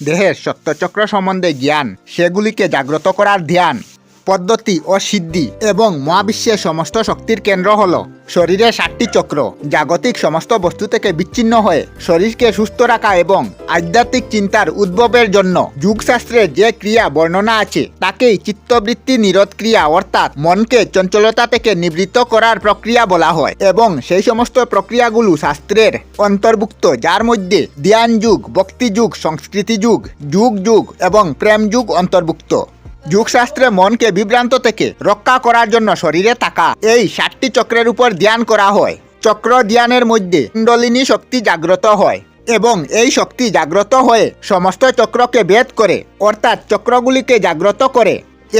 দেহের সত্যচক্র সম্বন্ধে জ্ঞান সেগুলিকে জাগ্রত করার ধ্যান। পদ্ধতি ও সিদ্ধি এবং মহাবিশ্বের সমস্ত শক্তির কেন্দ্র হল শরীরের ষাটটি চক্র। জাগতিক সমস্ত বস্তু থেকে বিচ্ছিন্ন হয়ে শরীরকে সুস্থ রাখা এবং আধ্যাত্মিক চিন্তার উদ্ভবের জন্য যুগশাস্ত্রের যে ক্রিয়া বর্ণনা আছে, তাকেই চিত্তবৃত্তি নিরোধ ক্রিয়া অর্থাৎ মনকে চঞ্চলতা থেকে নিবৃত্ত করার প্রক্রিয়া বলা হয় এবং সেই সমস্ত প্রক্রিয়াগুলো শাস্ত্রের অন্তর্ভুক্ত, যার মধ্যে ধ্যান যুগ, ভক্তি যুগ, সংস্কৃতি যুগ যুগ যুগ এবং প্রেম যুগ অন্তর্ভুক্ত। যুগশাস্ত্রে মনকে বিভ্রান্ত থেকে রক্ষা করার জন্য শরীরে থাকা এই ষাটটি চক্রের উপর ধ্যান করা হয়। চক্র ধ্যানের মধ্যে কুণ্ডলিনী শক্তি জাগ্রত হয় এবং এই শক্তি জাগ্রত হয়ে সমস্ত চক্রকে ভেদ করে, অর্থাৎ চক্রগুলিকে জাগ্রত করে।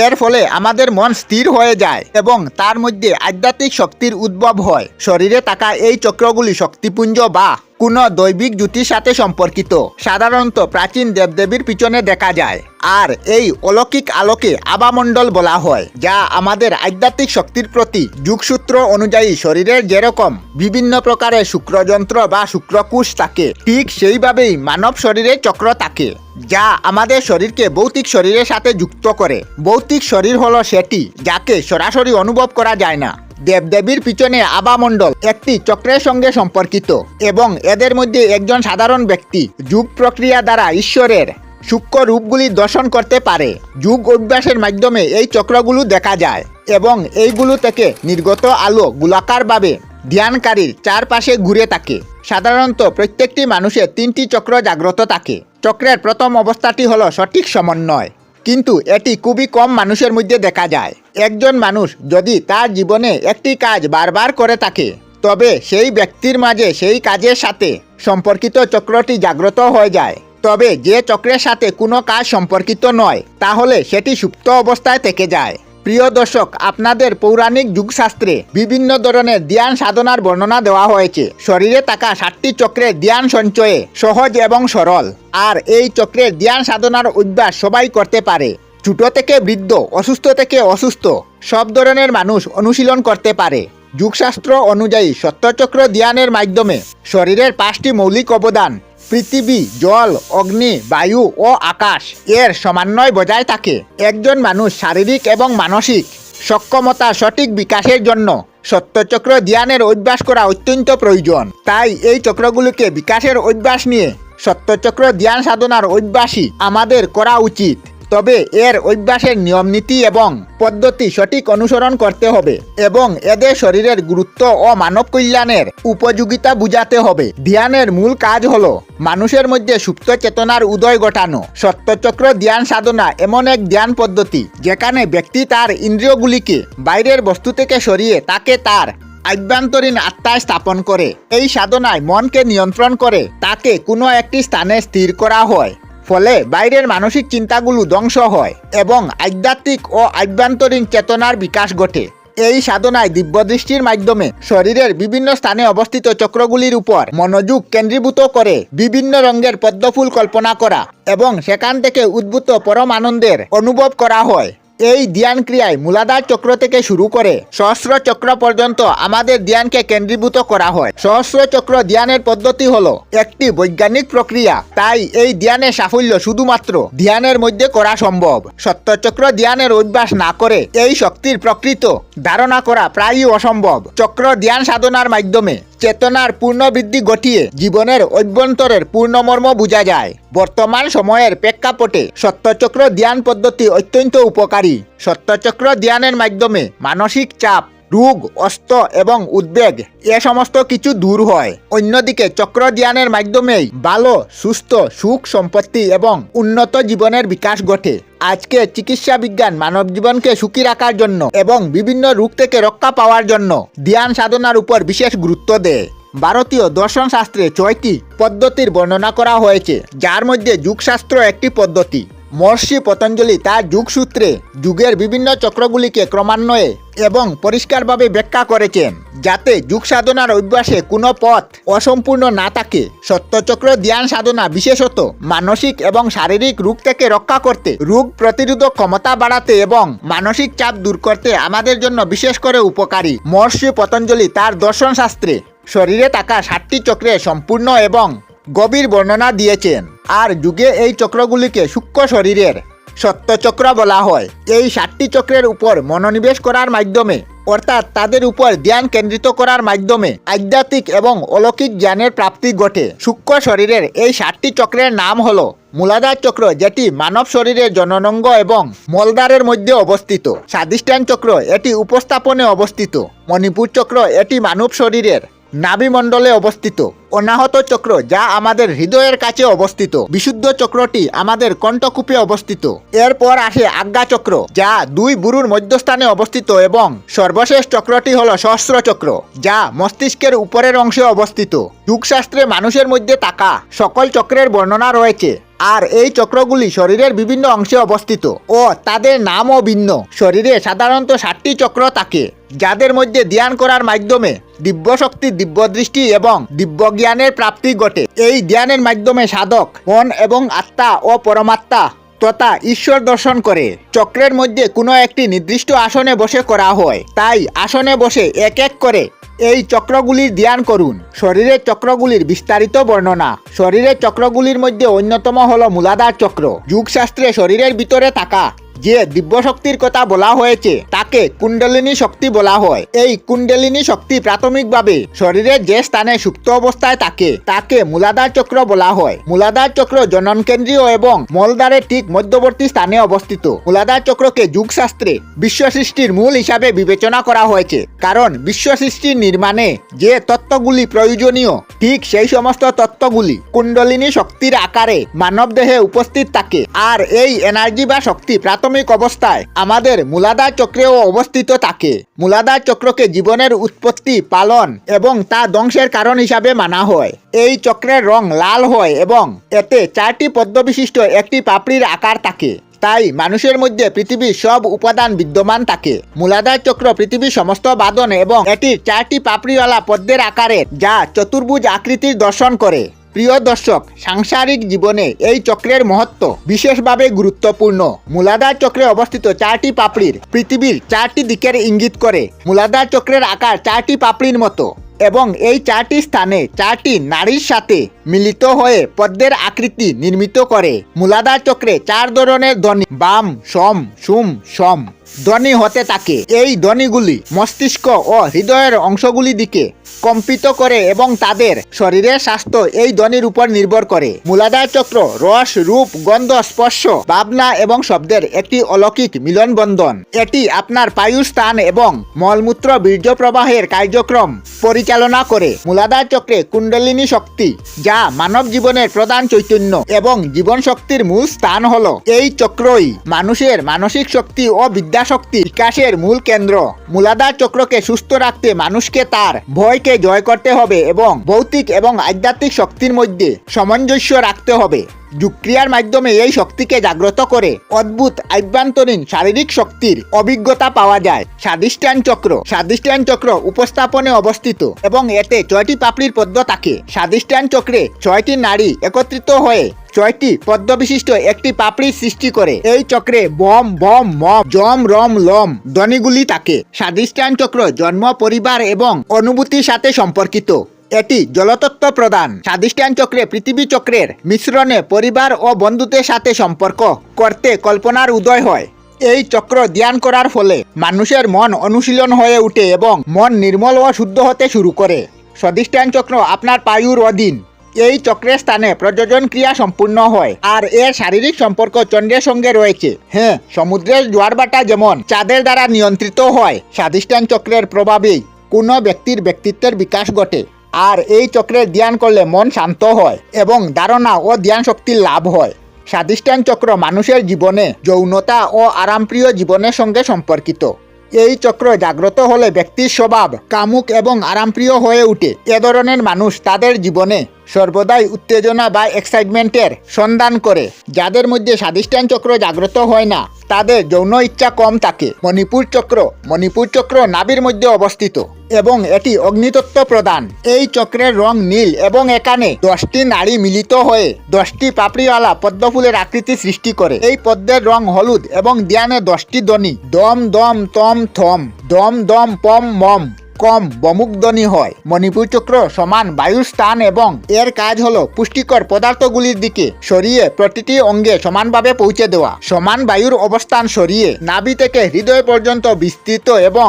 এর ফলে আমাদের মন স্থির হয়ে যায় এবং তার মধ্যে আধ্যাত্মিক শক্তির উদ্ভব হয়। শরীরে থাকা এই চক্রগুলি শক্তিপুঞ্জ বা কোনো দৈবিক জ্যোতির সাথে সম্পর্কিত। সাধারণত প্রাচীন দেবদেবীর পিছনে দেখা যায়। আর এই অলৌকিক আলোকে আবামণ্ডল বলা হয়, যা আমাদের আধ্যাত্মিক শক্তির প্রতি যুগসূত্র অনুযায়ী শরীরের যেরকম বিভিন্ন প্রকারের শুক্রযন্ত্র বা শুক্রকুশ থাকে, ঠিক সেইভাবেই মানব শরীরে চক্র থাকে, যা আমাদের শরীরকে ভৌতিক শরীরের সাথে যুক্ত করে। ভৌতিক শরীর হলো সেটি, যাকে সরাসরি অনুভব করা যায় না। দেবদেবীর পিছনে আবামণ্ডল একটি চক্রের সঙ্গে সম্পর্কিত এবং এদের মধ্যে একজন সাধারণ ব্যক্তি যুগ প্রক্রিয়া দ্বারা ঈশ্বরের সূক্ষ্ম রূপগুলি দর্শন করতে পারে। যুগ অভ্যাসের মাধ্যমে এই চক্রগুলো দেখা যায় এবং এইগুলো থেকে নির্গত আলো গোলাকারভাবে ধ্যানকারীর চারপাশে ঘুরে থাকে। সাধারণত প্রত্যেকটি মানুষের তিনটি চক্র জাগ্রত থাকে। চক্রের প্রথম অবস্থাটি হলো সঠিক সমন্বয়। কিন্তু এটি খুবই কম মানুষের মধ্যে দেখা যায়। একজন মানুষ যদি তার জীবনে একটি কাজ বারবার করে থাকে, তবে সেই ব্যক্তির মাঝে সেই কাজের সাথে সম্পর্কিত চক্রটি জাগ্রত হয়ে যায়। তবে যে চক্রের সাথে কোনো কাজ সম্পর্কিত নয়, তাহলে সেটি সুপ্ত অবস্থায় থেকে যায়। প্রিয় দর্শক, আপনাদের পৌরাণিক যুগশাস্ত্রে বিভিন্ন ধরনের ধ্যান সাধনার বর্ণনা দেওয়া হয়েছে। শরীরে থাকা ষাটটি চক্রের ধ্যান সঞ্চয়ে সহজ এবং সরল, আর এই চক্রের ধ্যান সাধনার অভ্যাস সবাই করতে পারে। ছোট থেকে বৃদ্ধ, অসুস্থ থেকে অসুস্থ, সব ধরনের মানুষ অনুশীলন করতে পারে। যুগশাস্ত্র অনুযায়ী সত্যচক্র ধ্যানের মাধ্যমে শরীরের পাঁচটি মৌলিক অবদান পৃথিবী, জল, অগ্নি, বায়ু ও আকাশ, এর সমন্বয় বজায় থাকে। একজন মানুষ শারীরিক এবং মানসিক সক্ষমতা সঠিক বিকাশের জন্য সত্যচক্র ধ্যানের অভ্যাস করা অত্যন্ত প্রয়োজন। তাই এই চক্রগুলিকে বিকাশের অভ্যাস নিয়ে সত্যচক্র ধ্যান সাধনার অভ্যাসই আমাদের করা উচিত। তবে এর অভ্যাসের নিয়ম নীতি এবং পদ্ধতি সঠিক অনুসরণ করতে হবে এবং এদের শরীরের গুরুত্ব ও মানব কল্যাণের উপযোগিতা বুঝাতে হবে। ধ্যানের মূল কাজ হল মানুষের মধ্যে সুপ্ত চেতনার উদয় ঘটানো। সত্যচক্র ধ্যান সাধনা এমন এক ধ্যান পদ্ধতি যেখানে ব্যক্তি তার ইন্দ্রিয়গুলিকে বাইরের বস্তু থেকে সরিয়ে তাকে তার আভ্যন্তরীণ আত্মায় স্থাপন করে। এই সাধনায় মনকে নিয়ন্ত্রণ করে তাকে কোনো একটি স্থানে স্থির করা হয়। ফলে বাইরের মানসিক চিন্তাগুলো ধ্বংস হয় এবং আধ্যাত্মিক ও আভ্যন্তরীণ চেতনার বিকাশ ঘটে। এই সাধনায় দিব্যদৃষ্টির মাধ্যমে শরীরের বিভিন্ন স্থানে অবস্থিত চক্রগুলির উপর মনোযোগ কেন্দ্রীভূত করে বিভিন্ন রঙের পদ্মফুল কল্পনা করা এবং সেখান থেকে উদ্ভূত পরম আনন্দের অনুভব করা হয়। এই ধ্যান ক্রিয়ায় মূলাধার চক্র থেকে শুরু করে সহস্র চক্র পর্যন্ত আমাদের ধ্যানকে কেন্দ্রীভূত করা হয়। সহস্র চক্র ধ্যানের পদ্ধতি হলো একটি বৈজ্ঞানিক প্রক্রিয়া। তাই এই ধ্যানের সাফল্য শুধুমাত্র ধ্যানের মধ্যে করা সম্ভব। সত্যচক্র ধ্যানের অভ্যাস না করে এই শক্তির প্রকৃত ধারণা করা প্রায়ই অসম্ভব। চক্র ধ্যান সাধনার মাধ্যমে চেতনার পূর্ণ বৃদ্ধি ঘটিয়ে জীবনের অভ্যন্তরের পূর্ণমর্ম বোঝা যায়। বর্তমান সময়ের প্রেক্ষাপটে সত্যচক্র ধ্যান পদ্ধতি অত্যন্ত উপকারী। সত্যচক্র ধ্যানের মাধ্যমে মানসিক চাপ, রোগ, অস্ত এবং উদ্বেগ এ সমস্ত কিছু দূর হয়। অন্যদিকে, চক্র ধ্যানের মাধ্যমেই ভালো, সুস্থ, সুখ সম্পত্তি এবং উন্নত জীবনের বিকাশ ঘটে। আজকে চিকিৎসা বিজ্ঞান মানব জীবনকে সুখী রাখার জন্য এবং বিভিন্ন রোগ থেকে রক্ষা পাওয়ার জন্য ধ্যান সাধনার উপর বিশেষ গুরুত্ব দেয়। ভারতীয় দর্শন শাস্ত্রে ছয়টি পদ্ধতির বর্ণনা করা হয়েছে, যার মধ্যে যুগশাস্ত্র একটি পদ্ধতি। মহর্ষি পতঞ্জলি তার যুগসূত্রে যুগের বিভিন্ন চক্রগুলিকে ক্রমান্বয়ে এবং পরিষ্কারভাবে ব্যাখ্যা করেছেন, যাতে যুগ সাধনার অভ্যাসে কোনো পথ অসম্পূর্ণ না থাকে। সত্যচক্র ধ্যান সাধনা বিশেষত মানসিক এবং শারীরিক রোগ থেকে রক্ষা করতে, রোগ প্রতিরোধক ক্ষমতা বাড়াতে এবং মানসিক চাপ দূর করতে আমাদের জন্য বিশেষ করে উপকারী। মহর্ষি পতঞ্জলি তার দর্শন শাস্ত্রে শরীরে থাকা সাতটি চক্রে সম্পূর্ণ এবং গভীর বর্ণনা দিয়েছেন। আর যুগে এই চক্রগুলিকে সূক্ষ্ম শরীরের সত্যচক্র বলা হয়। এই সাতটি চক্রের উপর মনোনিবেশ করার মাধ্যমে, অর্থাৎ তাদের উপর ধ্যান কেন্দ্রিত করার মাধ্যমে, আধ্যাত্মিক এবং অলৌকিক জ্ঞানের প্রাপ্তি ঘটে। সূক্ষ্ম শরীরের এই সাতটি চক্রের নাম হল মূলাধার চক্র, যেটি মানব শরীরের জননঙ্গ এবং মলদারের মধ্যে অবস্থিত। স্বাদিষ্ঠান চক্র, এটি উপস্থাপনে অবস্থিত। মণিপুর চক্র, এটি মানব শরীরের নাভিমণ্ডলে অবস্থিত। অনাহত চক্র যা আমাদের হৃদয়ের কাছে অবস্থিত। বিশুদ্ধ চক্রটি আমাদের কণ্ঠকূপে অবস্থিত। এরপর আসে আজ্ঞা চক্র, যা দুই বুরুর মধ্যস্থানে অবস্থিত এবং সর্বশেষ চক্রটি হল সহস্র চক্র, যা মস্তিষ্কের উপরের অংশে অবস্থিত। যুগশাস্ত্রে মানুষের মধ্যে থাকা সকল চক্রের বর্ণনা রয়েছে, আর এই চক্রগুলি শরীরের বিভিন্ন অংশে অবস্থিত ও তাদের নামও ভিন্ন। শরীরে সাধারণত ষাটটি চক্র থাকে, যাদের মধ্যে ধ্যান করার মাধ্যমে দিব্য শক্তি দিব্য দৃষ্টি এবং দিব্য জ্ঞানের প্রাপ্তি ঘটে। এই ধ্যানের মাধ্যমে সাধক, মন এবং আত্মা ও পরমাত্মা তথা ঈশ্বর দর্শন করে। চক্রের মধ্যে কোনো একটি নির্দিষ্ট আসনে বসে করা হয়। তাই আসনে বসে এক এক করে এই চক্রগুলির ধ্যান করুন। শরীরের চক্রগুলির বিস্তারিত বর্ণনা। শরীরের চক্রগুলির মধ্যে অন্যতম হল মূলাধার চক্র। যুগশাস্ত্রে শরীরের ভিতরে থাকা যে দিব্য শক্তির কথা বলা হয়েছে, তাকে কুণ্ডলিনী শক্তি বলা হয়। এই কুণ্ডলিনী শক্তি প্রাথমিকভাবে শরীরের যে স্থানে সুপ্ত অবস্থায় থাকে, তাকে মূলাধার চক্র বলা হয়। মূলাধার চক্র জননকেন্দ্রীয় এবং মলদ্বারের ঠিক মধ্যবর্তী স্থানে অবস্থিত। মূলাধার চক্রকে যুগশাস্ত্রে বিশ্ব সৃষ্টির মূল হিসাবে বিবেচনা করা হয়েছে, কারণ বিশ্ব সৃষ্টির নির্মাণে যে তত্ত্বগুলি প্রয়োজনীয়, ঠিক সেই সমস্ত তত্ত্বগুলি কুণ্ডলিনী শক্তির আকারে মানব দেহে উপস্থিত থাকে। আর এই এনার্জি বা শক্তি প্রাথমিক অবস্থায় আমাদের মূলাদা চক্রেও অবস্থিত থাকে। মূলাদা চক্রকে জীবনের উৎপত্তি, পালন এবং তা ধ্বংসের কারণ হিসাবে মানা হয়। এই চক্রের রং লাল হয় এবং এতে চারটি পদ্মবিশিষ্ট, একটি পাপড়ির আকার থাকে। তাই মানুষের মধ্যে পৃথিবীর সব উপাদান বিদ্যমান থাকে। মূলাধার চক্র পৃথিবীর সমস্ত বাদন এবং এটির চারটি পাপড়িওয়ালা পদ্মের আকারের যা চতুর্ভুজ আকৃতির দর্শন করে। প্রিয় দর্শক, সাংসারিক জীবনে এই চক্রের মহত্ব বিশেষভাবে গুরুত্বপূর্ণ। মূলাধার চক্রে অবস্থিত চারটি পাপড়ির পৃথিবীর চারটি দিকের ইঙ্গিত করে। মূলাধার চক্রের আকার চারটি পাপড়ির মতো। এবং এই চারটি স্থানে চারটি নারীর সাথে মিলিত হয়ে পদ্মের আকৃতি নির্মিত করে। মূলাধার চক্রে চার ধরনের ধ্বনি, বাম, সম, সুম, সম ধ্বনি হতে থাকে। এই ধ্বনিগুলি মস্তিষ্ক ও হৃদয়ের অংশগুলি দিকে কম্পিত করে এবং তাদের শরীরের স্বাস্থ্য এই ধ্বনির উপর নির্ভর করে। মূলাধার চক্র রস, রূপ, গন্ধ, স্পর্শ, ভাবনা এবং শব্দের একটি অলৌকিক মিলন বন্ধন এটি আপনার পায়ু স্থান এবং মলমূত্র বীর্য প্রবাহের কার্যক্রম পরিচালনা করে। মূলাধার চক্রে কুণ্ডলিনী শক্তি, যা মানব জীবনের প্রধান চৈতন্য এবং জীবন শক্তির মূল স্থান হল। এই চক্রই মানুষের মানসিক শক্তি ও বিদ্যাশক্তি বিকাশের মূল কেন্দ্র। মূলাধার চক্রকে সুস্থ রাখতে মানুষকে তার ভয়কে জয় করতে হবে এবং ভৌতিক এবং আধ্যাত্মিক শক্তির মধ্যে সামঞ্জস্য রাখতে হবে। যুক্রিয়ার মাধ্যমে এই শক্তিকে জাগ্রত করে অদ্ভুত আভ্যন্তরীণ শারীরিক শক্তির অভিজ্ঞতা পাওয়া যায়। স্বাদিষ্ঠান চক্র। স্বাদিষ্ঠান চক্র উপস্থাপনে অবস্থিত এবং এতে ছয়টি পাপড়ির পদ্ম থাকে। স্বাদিষ্ঠান চক্রে ছয়টি নারী একত্রিত হয়ে ছয়টি পদ্মবিশিষ্ট একটি পাপড়ি সৃষ্টি করে। এই চক্রে বম বম, মম জম রম, লম ধ্বনিগুলি থাকে। স্বাদিষ্ঠান চক্র জন্ম, পরিবার এবং অনুভূতির সাথে সম্পর্কিত। এটি জলতত্ত্ব প্রদান। স্বাদিষ্ঠান চক্রে, পৃথিবী চক্রের মিশ্রণে পরিবার ও বন্ধুদের সাথে সম্পর্ক করতে কল্পনার উদয় হয়। এই চক্র ধ্যান করার ফলে মানুষের মন অনুশীলন হয়ে ওঠে এবং মন নির্মল ও শুদ্ধ হতে শুরু করে। স্বাদিষ্ঠান চক্র আপনার পায়ুর অধীন। এই চক্রের স্থানে প্রযোজন ক্রিয়া সম্পূর্ণ হয় আর এর শারীরিক সম্পর্ক চন্দ্রের সঙ্গে রয়েছে। হ্যাঁ সমুদ্রের জোয়ারবাটা যেমন চাঁদের দ্বারা নিয়ন্ত্রিত হয় স্বাদিষ্ঠান চক্রের প্রভাবেই কোনো ব্যক্তির ব্যক্তিত্বের বিকাশ ঘটে। আর এই চক্রের ধ্যান করলে মন শান্ত হয় এবং ধারণা ও ধ্যান শক্তির লাভ হয়। স্বাদিষ্ঠান চক্র মানুষের জীবনে যৌনতা ও আরামপ্রিয় জীবনের সঙ্গে সম্পর্কিত। এই চক্র জাগ্রত হলে ব্যক্তির স্বভাব কামুক এবং আরামপ্রিয় হয়ে উঠে। এ ধরনের মানুষ তাদের জীবনে সর্বদাই উত্তেজনা বা এক্সাইটমেন্টের সন্ধান করে, যাদের মধ্যে স্বাদিষ্ঠান চক্র জাগ্রত হয় না, তাদের যৌন ইচ্ছা কম থাকে। মণিপুর চক্র মণিপুর চক্র নাবির মধ্যে অবস্থিত এবং এটি অগ্নিতত্ত্ব প্রদান। এই চক্রের রং নীল এবং এখানে দশটি নারী মিলিত হয়ে দশটি পাপড়িওয়ালা পদ্মফুলের আকৃতি সৃষ্টি করে। এই পদ্মের রং হলুদ এবং ধ্যানে দশটি ধ্বনি। দম দম তম থম, দম দম পম মম। কম বমুকধ্বনি হয়। মণিপুর চক্র সমান বায়ুর স্থান এবং এর কাজ হলো পুষ্টিকর পদার্থগুলির দিকে সরিয়ে প্রতিটি অঙ্গে সমানভাবে পৌঁছে দেওয়া। সমান বায়ুর অবস্থান সরিয়ে নাভি থেকে হৃদয় পর্যন্ত বিস্তৃত এবং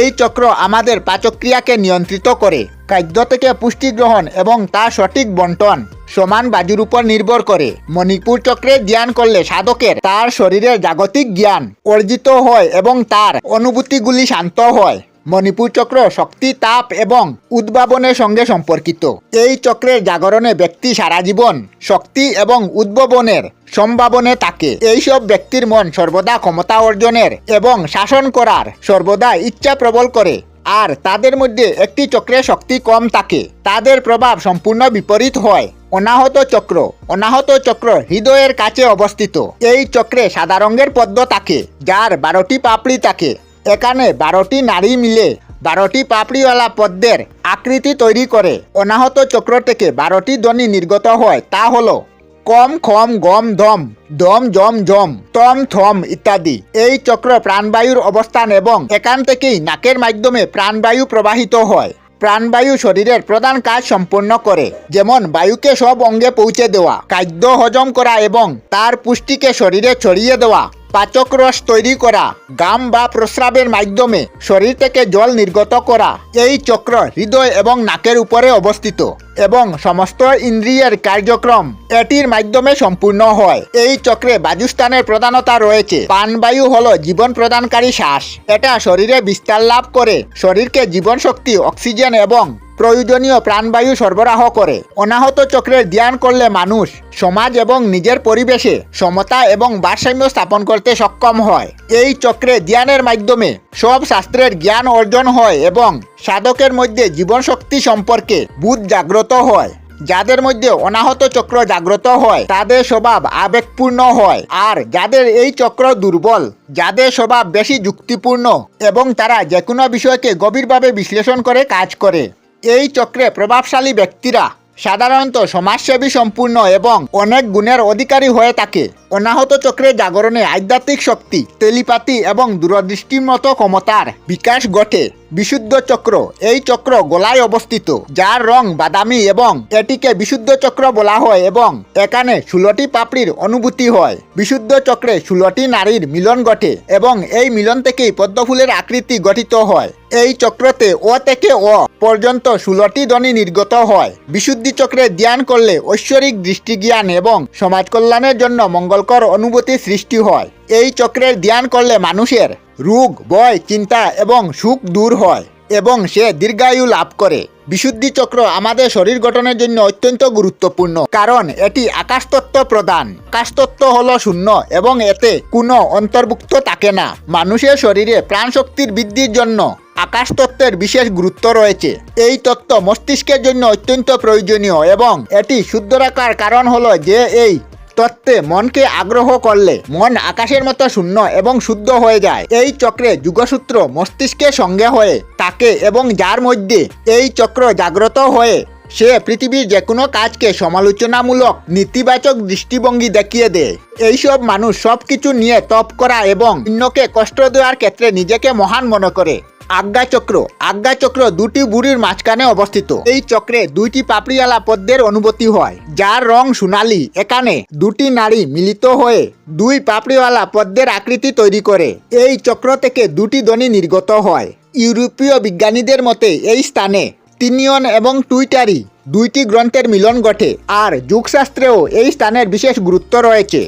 এই চক্র আমাদের পাচক্রিয়াকে নিয়ন্ত্রিত করে। খাদ্য থেকে পুষ্টি গ্রহণ এবং তার সঠিক বন্টন সমান বাজুর উপর নির্ভর করে। মণিপুর চক্রে ধ্যান করলে সাধকের তার শরীরের জাগতিক জ্ঞান অর্জিত হয় এবং তার অনুভূতিগুলি শান্ত হয়। মণিপুর চক্র শক্তি, তাপ এবং উদ্ভাবনের সঙ্গে সম্পর্কিত। এই চক্রের জাগরণে ব্যক্তি সারা জীবন শক্তি এবং উদ্ভাবনের সম্ভাবনে থাকে। এইসব ব্যক্তির মন সর্বদা ক্ষমতা অর্জনের এবং শাসন করার সর্বদা ইচ্ছা প্রবল করে। আর তাদের মধ্যে একটি চক্রে শক্তি কম থাকে। তাদের প্রভাব সম্পূর্ণ বিপরীত হয়। অনাহত চক্র অনাহত চক্র হৃদয়ের কাছে অবস্থিত। এই চক্রে সাদা রঙের পদ্ম থাকে, যার বারোটি পাপড়ি থাকে। এখানে বারোটি নারী মিলে বারোটি পাপড়িওয়ালা পদ্মের আকৃতি তৈরি করে। অনাহত চক্র থেকে বারোটি ধ্বনি নির্গত হয়। তা হলো, কম, খম, গম, ধম দম জম জম, তম, থম ইত্যাদি। এই চক্র প্রাণবায়ুর অবস্থান এবং এখান থেকেই নাকের মাধ্যমে প্রাণবায়ু প্রবাহিত হয়। প্রাণবায়ু শরীরের প্রধান কাজ সম্পন্ন করে, যেমন বায়ুকে সব অঙ্গে পৌঁছে দেওয়া, খাদ্য হজম করা এবং তার পুষ্টিকে শরীরে ছড়িয়ে দেওয়া। পাচক রস তৈরি করা, গাম বা প্রস্রাবের মাধ্যমে শরীর থেকে জল নির্গত করা। এই চক্র হৃদয় এবং নাকের উপরে অবস্থিত এবং সমস্ত ইন্দ্রিয়ের কার্যক্রম এটির মাধ্যমে সম্পূর্ণ হয়। এই চক্রে বাজুস্থানের প্রধানতা রয়েছে। প্রাণবায়ু হল জীবন প্রদানকারী শ্বাস। এটা শরীরে বিস্তার লাভ করে। শরীরকে জীবন শক্তি অক্সিজেন এবং প্রয়োজনীয় প্রাণবায়ু সরবরাহ করে। অনাহত চক্রের ধ্যান করলে মানুষ সমাজ এবং নিজের পরিবেশে সমতা এবং ভারসাম্য স্থাপন করতে সক্ষম হয়। এই চক্রে ধ্যানের মাধ্যমে সব শাস্ত্রের জ্ঞান অর্জন হয় এবং সাধকের মধ্যে জীবন শক্তি সম্পর্কে বুধ জাগ্রত হয়। যাদের মধ্যে অনাহত চক্র জাগ্রত হয়, তাদের স্বভাব আবেগপূর্ণ হয় আর যাদের এই চক্র দুর্বল, যাদের স্বভাব বেশি যুক্তিপূর্ণ এবং তারা যে কোনো বিষয়কে গভীরভাবে বিশ্লেষণ করে কাজ করে। এই চক্রে প্রভাবশালী ব্যক্তিরা সাধারণত সমাজসেবী সম্পূর্ণ এবং অনেক গুণের অধিকারী হয়ে থাকে। অনাহত চক্রে জাগরণে আধ্যাত্মিক শক্তি টেলিপাতি এবং দূরদৃষ্টির মতো ক্ষমতার বিকাশ ঘটে। বিশুদ্ধ চক্র। এই চক্র গলায় অবস্থিত, যার রং বাদামি এবং এটিকে বিশুদ্ধ চক্র বলা হয় এবং এখানে ষোলোটি পাপড়ির অনুভূতি হয়। বিশুদ্ধ চক্রে ষোলোটি নারীর মিলন ঘটে এবং এই মিলন থেকেই পদ্মফুলের আকৃতি গঠিত হয়। এই চক্রতে ও থেকে অ পর্যন্ত ষোলোটি ধ্বনি নির্গত হয়। বিশুদ্ধি চক্রে ধ্যান করলে ঐশ্বরিক দৃষ্টিজ্ঞান এবং সমাজ কল্যাণের জন্য মঙ্গলকর অনুভূতি সৃষ্টি হয়। এই চক্রের ধ্যান করলে মানুষের রোগ, ভয়, চিন্তা এবং সুখ দূর হয় এবং সে দীর্ঘায়ু লাভ করে। বিশুদ্ধি চক্র আমাদের শরীর গঠনের জন্য অত্যন্ত গুরুত্বপূর্ণ, কারণ এটি আকাশতত্ত্ব প্রদান। আকাশতত্ত্ব হলো শূন্য এবং এতে কোনো অন্তর্ভুক্ত থাকে না। মানুষের শরীরে প্রাণশক্তির বৃদ্ধির জন্য আকাশ তত্ত্বের বিশেষ গুরুত্ব রয়েছে। এই তত্ত্ব মস্তিষ্কের জন্য অত্যন্ত প্রয়োজনীয় এবং এটি শুদ্ধ রাখার কারণ হলো যে এই তত্ত্বে মনকে আগ্রহ করলে মন আকাশের মতো শূন্য এবং শুদ্ধ হয়ে যায়। এই চক্রে যুগসূত্র মস্তিষ্কের সঙ্গে হয়ে থাকে এবং যার মধ্যে এই চক্র জাগ্রত হয়ে সে পৃথিবীর যে কোনো কাজকে সমালোচনামূলক, নেতিবাচক দৃষ্টিভঙ্গি দেখিয়ে দেয়। এইসব মানুষ সব কিছু নিয়ে তপ করা এবং অন্যকে কষ্ট দেওয়ার ক্ষেত্রে নিজেকে মহান মনে করে। আজ্ঞাচক্র আজ্ঞাচক্র দুটি বুড়ির মাঝখানে অবস্থিত। এই চক্রে দুইটি পাপড়িওয়ালা পদ্মের অনুভূতি হয়, যার রং সোনালি। এখানে দুটি নারী মিলিত হয়ে দুই পাপড়িওয়ালা পদ্মের আকৃতি তৈরি করে। এই চক্র থেকে দুটি ধ্বনি নির্গত হয়। ইউরোপীয় বিজ্ঞানীদের মতে, এই স্থানে তিনিয়ন এবং টুইটারি দুইটি গ্রন্থের মিলন ঘটে, আর যুগশাস্ত্রেও এই স্থানের বিশেষ গুরুত্ব রয়েছে।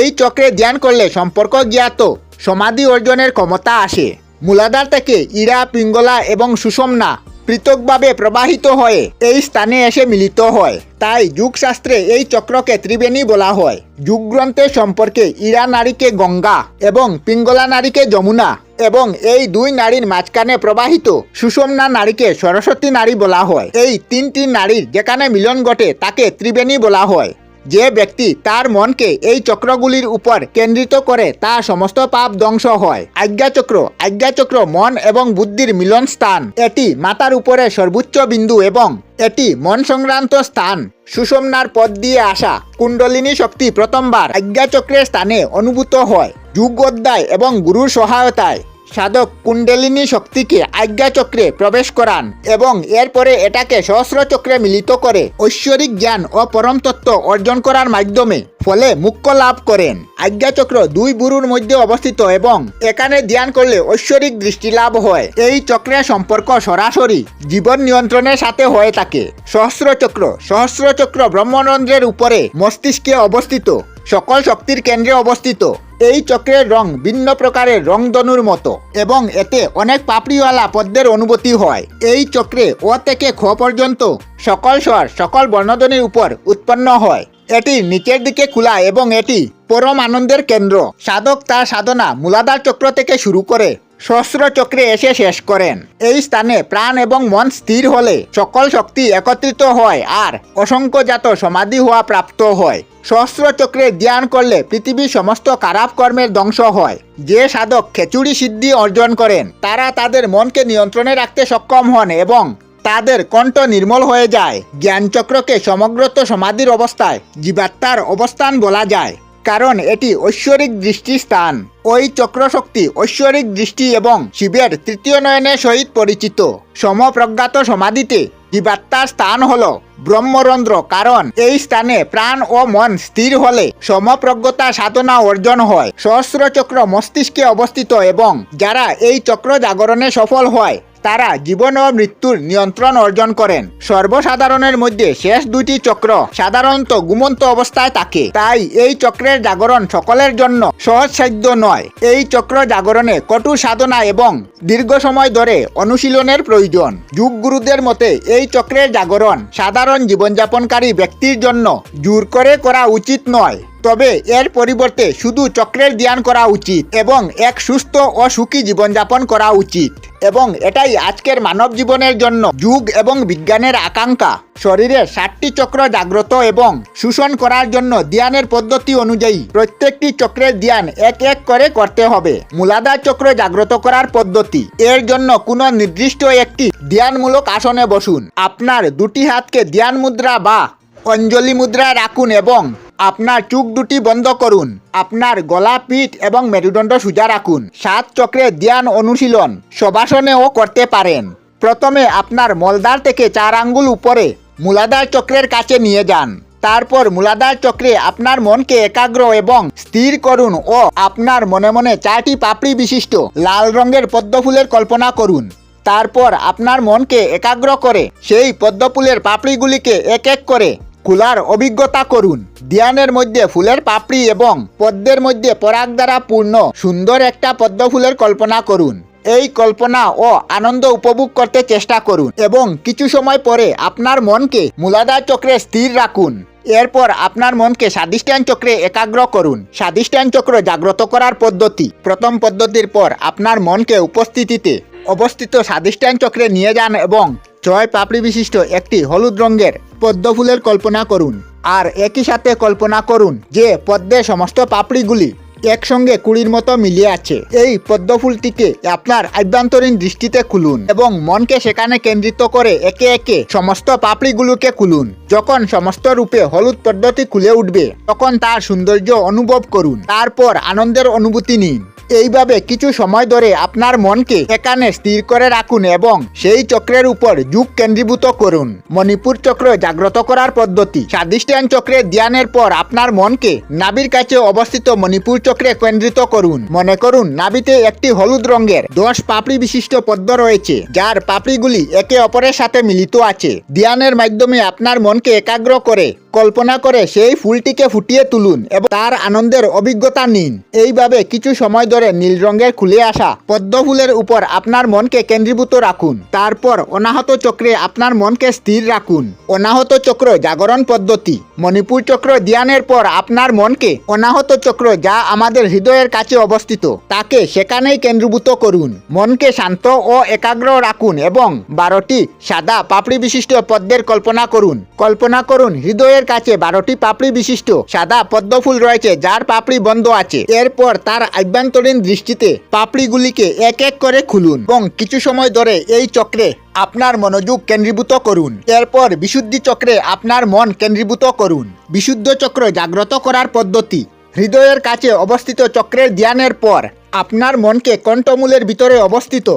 এই চক্রে ধ্যান করলে সম্পর্ক জ্ঞাত, সমাধি অর্জনের ক্ষমতা আসে। মূলাধার থেকে ইরা, পিঙ্গলা এবং সুষমনা পৃথকভাবে প্রবাহিত হয়ে এই স্থানে এসে মিলিত হয়। তাই যুগশাস্ত্রে এই চক্রকে ত্রিবেণী বলা হয়। যুগগ্রন্থের সম্পর্কে ইরা নারীকে গঙ্গা এবং পিঙ্গলা নারীকে যমুনা এবং এই দুই নারীর মাঝখানে প্রবাহিত সুষমনা নারীকে সরস্বতী নারী বলা হয়। এই তিনটি নারীর যেখানে মিলন ঘটে তাকে ত্রিবেণী বলা হয়। যে ব্যক্তি তার মনকে এই চক্রগুলির উপর কেন্দ্রিত করে, তা সমস্ত পাপ ধ্বংস হয়। আজ্ঞাচক্র আজ্ঞাচক্র মন এবং বুদ্ধির মিলন স্থান। এটি মাতার উপরে সর্বোচ্চ বিন্দু এবং এটি মন সংক্রান্ত স্থান। সুষমনার পদ দিয়ে আসা কুণ্ডলিনী শক্তি প্রথমবার আজ্ঞাচক্রের স্থানে অনুভূত হয়। যুগ অধ্যায় এবং গুরুর সহায়তায়। সাধক কুণ্ডলিনী শক্তিকে আজ্ঞা চক্রে প্রবেশ করান এবং এরপরে এটাকে সহস্র চক্রে মিলিত করে ঐশ্বরিক জ্ঞান ও পরম তত্ত্ব অর্জন করার মাধ্যমে ফলে মুখ্য লাভ করেন। আজ্ঞাচক্র দুই বুরুর মধ্যে অবস্থিত এবং এখানে ধ্যান করলে ঐশ্বরিক দৃষ্টি লাভ হয়। এই চক্রের সম্পর্ক সরাসরি জীবন নিয়ন্ত্রণের সাথে হয়ে থাকে। সহস্র চক্র সহস্র চক্র ব্রহ্মরন্ধ্রের উপরে মস্তিষ্কে অবস্থিত। সকল শক্তির কেন্দ্রে অবস্থিত। এই চক্রের রং ভিন্ন প্রকারের রংধনুর মতো এবং এতে অনেক পাপড়িওয়ালা পদ্মের অনুভূতি হয়। এই চক্রে ও থেকে খ পর্যন্ত সকল স্বর, সকল বর্ণধ্বনির উপর উৎপন্ন হয়। এটি নিচের দিকে খোলা এবং এটি পরম আনন্দের কেন্দ্র। সাধক তার সাধনা মূলাধার চক্র থেকে শুরু করে সহস্র চক্রে এসে শেষ করেন। এই স্থানে প্রাণ এবং মন স্থির হলে সকল শক্তি একত্রিত হয় আর অসংখ্যজাত সমাধি হওয়া প্রাপ্ত হয়। সহস্র চক্রে ধ্যান করলে পৃথিবীর সমস্ত খারাপ কর্মের ধ্বংস হয়। যে সাধক খেচুড়ি সিদ্ধি অর্জন করেন, তারা তাদের মনকে নিয়ন্ত্রণে রাখতে সক্ষম হন এবং তাদের কণ্ঠ নির্মল হয়ে যায়। জ্ঞানচক্রকে সমগ্রত সমাধির অবস্থায় জীবাত্মার অবস্থান বলা যায়। কারণ এটি ঐশ্বরিক দৃষ্টি স্থান ওই চক্রশক্তি ঐশ্বরিক দৃষ্টি এবং শিবের তৃতীয় নয়নের সহিত পরিচিত। সমপ্রজ্ঞাত সমাধিতে জীবাত্মার স্থান হল ব্রহ্মরন্ধ্র কারণ এই স্থানে প্রাণ ও মন স্থির হলে সমপ্রজ্ঞতা সাধনা অর্জন হয়। সহস্র চক্র মস্তিষ্কে অবস্থিত এবং যারা এই চক্র জাগরণে সফল হয় তারা জীবন ও মৃত্যুর নিয়ন্ত্রণ অর্জন করেন। সর্বসাধারণের মধ্যে শেষ দুইটি চক্র সাধারণত ঘুমন্ত অবস্থায় থাকে। তাই এই চক্রের জাগরণ সকলের জন্য সহজসাধ্য নয়। এই চক্র জাগরণে কটু সাধনা এবং দীর্ঘ সময় ধরে অনুশীলনের প্রয়োজন। যুগ গুরুদের মতে এই চক্রের জাগরণ সাধারণ জীবনযাপনকারী ব্যক্তির জন্য জোর করে করা উচিত নয়। তবে এর পরিবর্তে শুধু চক্রের ধ্যান করা উচিত এবং এক সুস্থ ও সুখী জীবনযাপন করা উচিত। এবং এটাই আজকের মানব জীবনের জন্য যুগ এবং বিজ্ঞানের আকাঙ্ক্ষা। শরীরের ষাটটি চক্র জাগ্রত এবং শোষণ করার জন্য ধ্যানের পদ্ধতি অনুযায়ী প্রত্যেকটি চক্রের ধ্যান এক এক করে করতে হবে। মূলাধার চক্র জাগ্রত করার পদ্ধতি। এর জন্য কোনো নির্দিষ্ট একটি ধ্যানমূলক আসনে বসুন। আপনার দুটি হাতকে ধ্যান মুদ্রা বা অঞ্জলি মুদ্রা রাখুন এবং আপনার চোখ দুটি বন্ধ করুন। আপনার গলা, পিঠ এবং মেরুদণ্ড সোজা রাখুন। সাত চক্রে ধ্যান অনুশীলন সবাসনেও করতে পারেন। প্রথমে আপনার মলদার থেকে চার আঙ্গুল উপরে মূলাধার চক্রের কাছে নিয়ে যান। তারপর মূলাধার চক্রে আপনার মনকে একাগ্র এবং স্থির করুন ও আপনার মনে মনে চারটি পাপড়ি বিশিষ্ট লাল রঙের পদ্মফুলের কল্পনা করুন। তারপর আপনার মনকে একাগ্র করে সেই পদ্মফুলের পাপড়িগুলিকে এক এক করে খোলার অভিজ্ঞতা করুন। দিয়ানের মধ্যে ফুলের পাপড়ি এবং পদ্মের মধ্যে পরাগ দ্বারা পূর্ণ সুন্দর একটা পদ্ম ফুলের কল্পনা করুন। এই কল্পনা ও আনন্দ উপভোগ করতে চেষ্টা করুন এবং কিছু সময় পরে আপনার মনকে মূলাধার চক্রে স্থির রাখুন। এরপর আপনার মনকে স্বাদিষ্টান চক্রে একাগ্র করুন। স্বাদিষ্টান চক্র জাগ্রত করার পদ্ধতি। প্রথম পদ্ধতির পর আপনার মনকে উপস্থিতিতে অবস্থিত স্বাদিষ্টান চক্রে নিয়ে যান এবং জয় পাপড়ি বিশিষ্ট একটি হলুদ রঙের পদ্ম ফুলের কল্পনা করুন। আর একই সাথে কল্পনা করুন যে পদ্মের সমস্ত পাপড়িগুলি একসঙ্গে কুড়ির মতো মিলিয়ে আছে। এই পদ্ম ফুলটিকে আপনার আভ্যন্তরীণ দৃষ্টিতে খুলুন এবং মনকে সেখানে কেন্দ্রিত করে একে একে সমস্ত পাপড়িগুলোকে খুলুন। যখন সমস্ত রূপে হলুদ পদ্ধতি খুলে উঠবে, তখন তার সৌন্দর্য অনুভব করুন। তারপর আনন্দের অনুভূতি নিন। এইভাবে কিছু সময় ধরে আপনার মনকে এখানে স্থির করে রাখুন এবং সেই চক্রের উপর যুগ কেন্দ্রীভূত করুন। মণিপুর চক্র জাগ্রত করার পদ্ধতি। স্বাদিষ্টান চক্রে ধ্যানের পর আপনার মনকে নাবির কাছে অবস্থিত মণিপুর চক্রে কেন্দ্রিত করুন। মনে করুন নাবিতে একটি হলুদ রঙের দশ পাপড়ি বিশিষ্ট পদ্ম রয়েছে, যার পাপড়িগুলি একে অপরের সাথে মিলিত আছে। ধ্যানের মাধ্যমে আপনার মনকে একাগ্র করে কল্পনা করে সেই ফুলটিকে ফুটিয়ে তুলুন এবং তার আনন্দের অভিজ্ঞতা নিন। এইভাবে কিছু সময় ধরে নীল রঙের খুলে আসা পদ্ম ফুলের উপর আপনার মনকে কেন্দ্রীভূত রাখুন। তারপর অনাহত চক্রে আপনার মনকে স্থির রাখুন। অনাহত চক্র জাগরণ পদ্ধতি। মণিপুর চক্র ধ্যানের পর আপনার মনকে অনাহত চক্র যা আমাদের হৃদয়ের কাছে অবস্থিত, তাকে সেখানেই কেন্দ্রীভূত করুন। মনকে শান্ত ও একাগ্র রাখুন এবং বারোটি সাদা পাপড়ি বিশিষ্ট পদ্মের কল্পনা করুন। কল্পনা করুন হৃদয়ের কাছে বারোটি পাপড়ি বিশিষ্ট। সাদা পদ্ম ফুল রয়েছে, যার পাপড়ি বন্ধ আছে। এরপর তার আভ্যন্তরীণ দৃষ্টিতে পাপড়িগুলিকে এক এক করে খুলুন এবং কিছু সময় ধরে এই চক্রে আপনার মনোযোগ কেন্দ্রীভূত করুন। এরপর বিশুদ্ধি চক্রে আপনার মন কেন্দ্রীভূত করুন। বিশুদ্ধ চক্র জাগ্রত করার পদ্ধতি। হৃদয়ের কাছে অবস্থিত চক্রের ধ্যানের পর আপনার মনকে কণ্ঠমূলের ভিতরে অবস্থিত।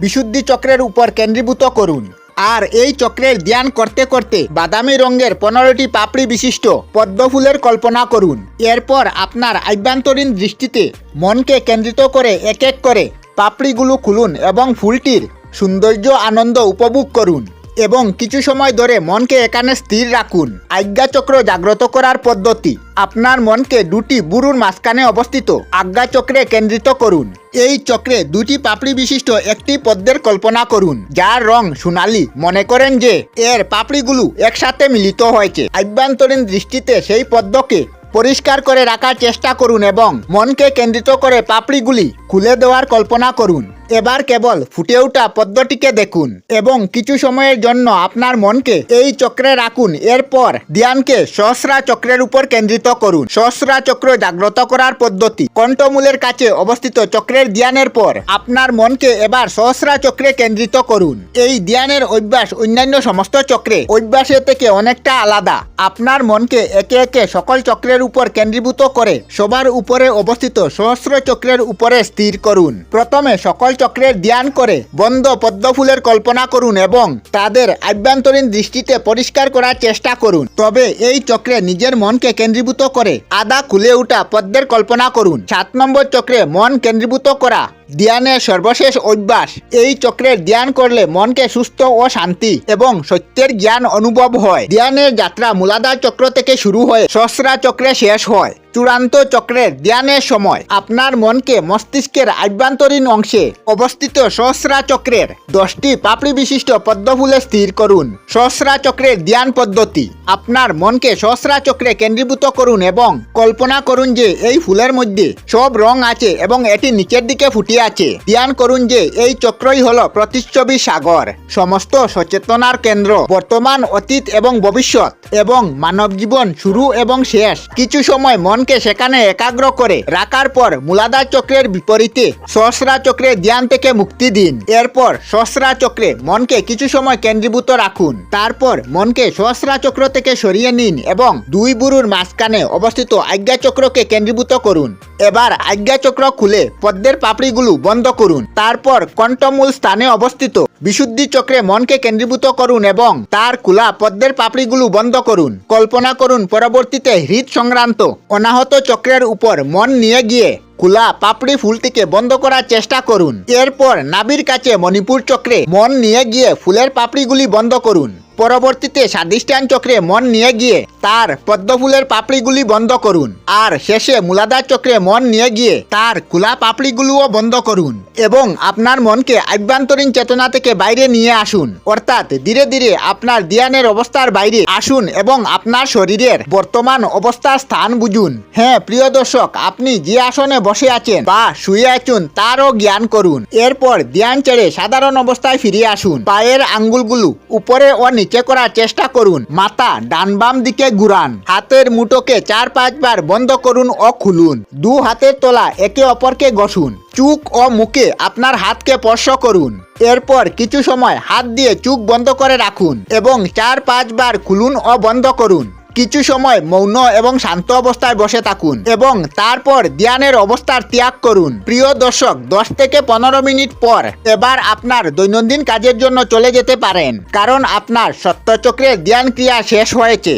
বিশুদ্ধি চক্রের উপর কেন্দ্রীভূত করুন। আর এই চক্রের ধ্যান করতে করতে বাদামি রঙের পনেরোটি পাপড়ি বিশিষ্ট পদ্মফুলের কল্পনা করুন। এরপর আপনার আভ্যন্তরীণ দৃষ্টিতে মনকে কেন্দ্রিত করে এক এক করে পাপড়িগুলো খুলুন এবং ফুলটির সৌন্দর্য আনন্দ উপভোগ করুন। এবং কিছু সময় ধরে মনকে এখানে স্থির রাখুন। আজ্ঞাচক্র জাগ্রত করার পদ্ধতি। আপনার মনকে দুটি বুরুর মাঝখানে অবস্থিত আজ্ঞাচক্রে কেন্দ্রিত করুন। এই চক্রে দুটি পাপড়ি বিশিষ্ট একটি পদ্মের কল্পনা করুন, যার রং সোনালি। মনে করেন যে এর পাপড়িগুলো একসাথে মিলিত হয়েছে। আভ্যন্তরীণ দৃষ্টিতে সেই পদ্মকে পরিষ্কার করে রাখার চেষ্টা করুন এবং মনকে কেন্দ্রিত করে পাপড়িগুলি খুলে দেওয়ার কল্পনা করুন। এবার কেবল ফুটে ওঠা পদ্মটিকে দেখুন এবং কিছু সময়ের জন্য আপনার মনকে এই চক্রে রাখুন। এরপর ধ্যানকে সহস্রা চক্রের উপর কেন্দ্রিত করুন। সহস্রা চক্র জাগ্রত করার পদ্ধতি। কণ্ঠমূলের কাছে অবস্থিত চক্রের ধ্যানের পর আপনার মনকে এবার সহস্রা চক্রে কেন্দ্রিত করুন। এই ধ্যানের অভ্যাস অন্যান্য সমস্ত চক্রে অভ্যাসের থেকে অনেকটা আলাদা। আপনার মনকে একে একে সকল চক্রের উপর কেন্দ্রীভূত করে সবার উপরে অবস্থিত সহস্র চক্রের উপরে স্থির করুন। প্রথমে সকল চক্রের ধ্যান করে বন্ধ পদ্মফুলের কল্পনা করুন এবং তাদের আভ্যন্তরীণ দৃষ্টিতে পরিষ্কার করার চেষ্টা করুন। তবে এই চক্রে নিজের মনকে কেন্দ্রীভূত করে আদা খুলে ওঠা পদ্মের কল্পনা করুন। সাত নম্বর চক্রে মন কেন্দ্রীভূত করা। ধ্যানের সর্বশেষ অভ্যাস। এই চক্রের ধ্যান করলে মনকে সুস্থ ও শান্তি এবং সত্যের জ্ঞান অনুভব হয়। ধ্যানের যাত্রা মূলাধার চক্র থেকে শুরু হয়ে সহস্রা চক্রে শেষ হয়। চূড়ান্ত চক্রের ধ্যানের সময় আপনার মনকে মস্তিষ্কের আভ্যন্তরীণ অংশে অবস্থিত সহস্রা চক্রের দশটি পাপড়ি বিশিষ্ট পদ্মফুলে স্থির করুন। সহস্রা চক্রের ধ্যান পদ্ধতি। আপনার মনকে সহস্রা চক্রে কেন্দ্রীভূত করুন এবং কল্পনা করুন যে এই ফুলের মধ্যে সব রং আছে এবং এটি নিচের দিকে ফুটিয়ে আছে ধ্যান করুন যে এই চক্রই হলো প্রতিচ্ছবি সাগর। সমস্ত সচেতনার কেন্দ্র, বর্তমান, অতীত এবং ভবিষ্যৎ এবং মানব জীবন শুরু এবং শেষ। কিছু সময় মনকে সেখানে একাগ্র করে রাখার পর মূলাধার চক্রের বিপরীতে সহস্রা চক্রে ধ্যান থেকে মুক্তি দিন। এরপর সহস্রা চক্রে মনকে কিছু সময় কেন্দ্রীভূত রাখুন। তারপর মনকে সহস্রা চক্র থেকে সরিয়ে নিন এবং দুই বুরুর মাঝখানে অবস্থিত আজ্ঞা চক্রকে কেন্দ্রীভূত করুন। এবার আজ্ঞা চক্র খুলে পদ্মের পাপড়িগুলো বন্ধ করুন। তারপর কণ্ঠমূল স্থানে অবস্থিত। বিশুদ্ধি চক্রে মনকে কেন্দ্রীভূত করুন এবং তার কুলা পদ্মের পাপড়িগুলো বন্ধ করুন। কল্পনা করুন, পরবর্তীতে হৃদ সংক্রান্ত, অনাহত চক্রের উপর মন নিয়ে গিয়ে কুলা পাপড়ি ফুলটিকে বন্ধ করার চেষ্টা করুন। এরপর নাবির কাছে মণিপুর চক্রে মন নিয়ে গিয়ে ফুলের পাপড়িগুলি বন্ধ করুন। পরবর্তীতে স্বাদিষ্টান চক্রে মন নিয়ে গিয়ে তার পদ্মফুলের পাপড়িগুলি বন্ধ করুন। আর শেষে মূলাধার চক্রে মন নিয়ে গিয়ে তার খোলা পাপড়িগুলোও বন্ধ করুন এবং আপনার মনকে আভ্যন্তরীণ চেতনা থেকে বাইরে নিয়ে আসুন। অর্থাৎ ধীরে ধীরে আপনার ধ্যানের অবস্থার বাইরে আসুন এবং আপনার শরীরের বর্তমান অবস্থার স্থান বুঝুন। হ্যাঁ প্রিয় দর্শক, আপনি যে আসনে বসে আছেন বা শুয়ে আছেন, তারও জ্ঞান করুন। এরপর ধ্যান ছেড়ে সাধারণ অবস্থায় ফিরে আসুন। পায়ের আঙ্গুলগুলো উপরে ও নিচে করার চেষ্টা করুন। মাথা ডান বাম দিকে ঘুরান। হাতের মুঠোকে চার পাঁচবার বন্ধ করুন ও খুলুন। দু হাতের তোলা একে অপরকে ঘষুন। চুক ও মুখে আপনার হাতকে স্পর্শ করুন। এরপর কিছু সময় হাত দিয়ে চুক বন্ধ করে রাখুন এবং চার পাঁচবার খুলুন ও বন্ধ করুন। কিছু সময় মৌন এবং শান্ত অবস্থায় বসে থাকুন এবং তারপর ধ্যানের অবস্থার ত্যাগ করুন। প্রিয় দর্শক, দশ থেকে পনেরো মিনিট পর এবার আপনার দৈনন্দিন কাজের জন্য চলে যেতে পারেন, কারণ আপনার সত্যচক্রের ধ্যান ক্রিয়া শেষ হয়েছে।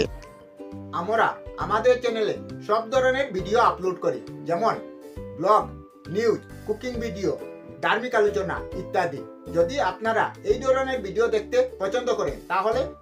আমরা আমাদের চ্যানেলে সব ধরনের ভিডিও আপলোড করি, যেমন ব্লগ নিউজ কুকিং ভিডিও ধার্মিক আলোচনা ইত্যাদি। যদি আপনারা এই ধরনের ভিডিও দেখতে পছন্দ করেন, তাহলে